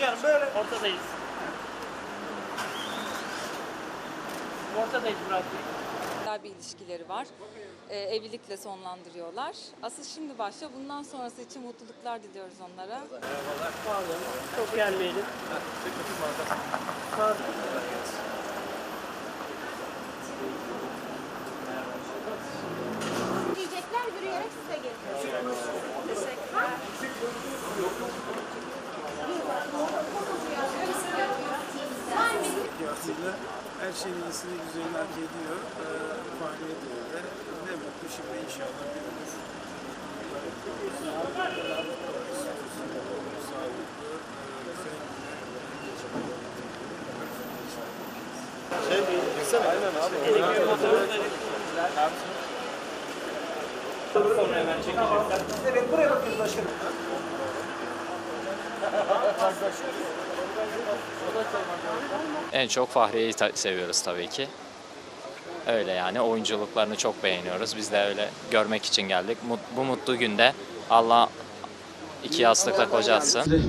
canım böyle. Ortadayız. Ortadayız Murat Bey. Güzel bir ilişkileri var. Ee, evlilikle sonlandırıyorlar. Asıl şimdi başlıyor. Bundan sonrası için mutluluklar diliyoruz onlara. Sağ olun. Çok gelmeyelim. Sağ olun. Artıyla her şeyin iyisini güzelini hak ediyor. Fahri ediyor ve ne mutlu şimdi inşallah bir ömür. Sağlıklı, e, sevgiyle, Elektriği motoru Sonra hemen çekecekler. Evet buraya bakıyoruz başkanım. En çok Fahriye'yi ta- seviyoruz tabii ki. Öyle yani oyunculuklarını çok beğeniyoruz. Biz de öyle görmek için geldik. Mut- bu mutlu günde Allah iki yastıkla kocatsın.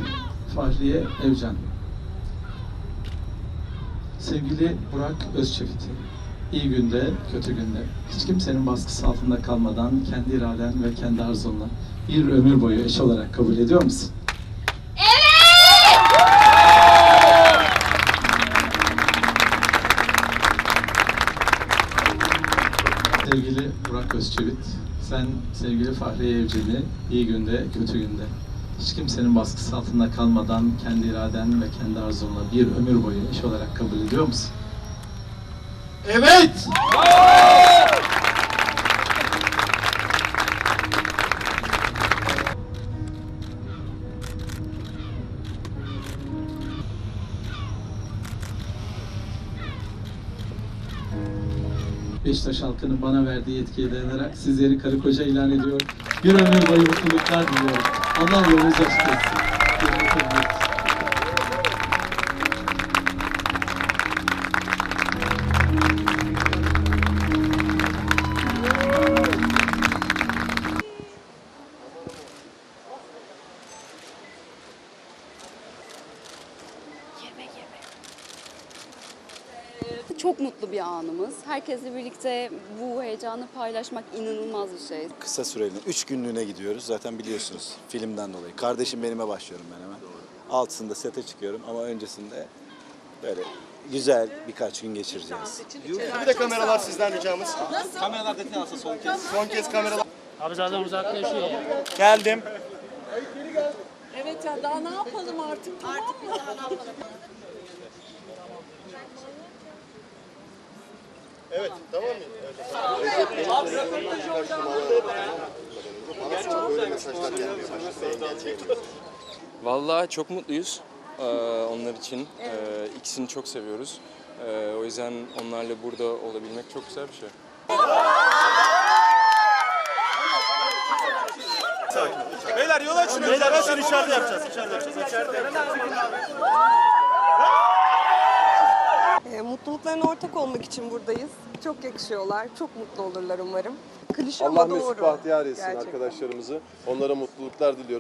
Fahriye Evcan. Sevgili Burak Özçivit. İyi günde, kötü günde. Hiç kimsenin baskısı altında kalmadan kendi iraden ve kendi arzunla bir ömür boyu eş olarak kabul ediyor musun? Sevgili Burak Özçivit, sen sevgili Fahriye Evcen'i iyi günde, kötü günde hiç kimsenin baskısı altında kalmadan kendi iraden ve kendi arzunla bir ömür boyu eş olarak kabul ediyor musun? Evet! Beşiktaş halkının bana verdiği yetkiye dayanarak sizleri karı koca ilan ediyor. Bir ömür boyu mutluluklar diliyorum. Allah yolunuzu açık etsin. Çok mutlu bir anımız. Herkesle birlikte bu heyecanı paylaşmak inanılmaz bir şey. Kısa süreli, 3 günlüğüne gidiyoruz. Zaten biliyorsunuz filmden dolayı. Kardeşim benime başlıyorum ben hemen. Altısında sete çıkıyorum ama öncesinde böyle güzel birkaç gün geçireceğiz. Bir de kameralar sizden ricamız. Kameralar detay alsa son kez. Son kez kameralar. Abi zaten uzaklaşıyor ya. Geldim. Evet ya daha ne yapalım artık? Artık mı? Evet, tamam mı? Bana çok öyle mesajlar gelmeye başladı. Vallahi çok mutluyuz ee, onlar için. Ee, ikisini çok seviyoruz. Ee, o yüzden onlarla burada olabilmek çok güzel bir şey. Beyler yol açın. Beyler seni içeride yapacağız. İçeride yapacağız. İçeride. E, mutluluklarına ortak olmak için buradayız. Çok yakışıyorlar. Çok mutlu olurlar umarım. Klişe ama Allah doğru. mesut bahtiyar etsin Gerçekten. arkadaşlarımızı. Onlara mutluluklar diliyorum.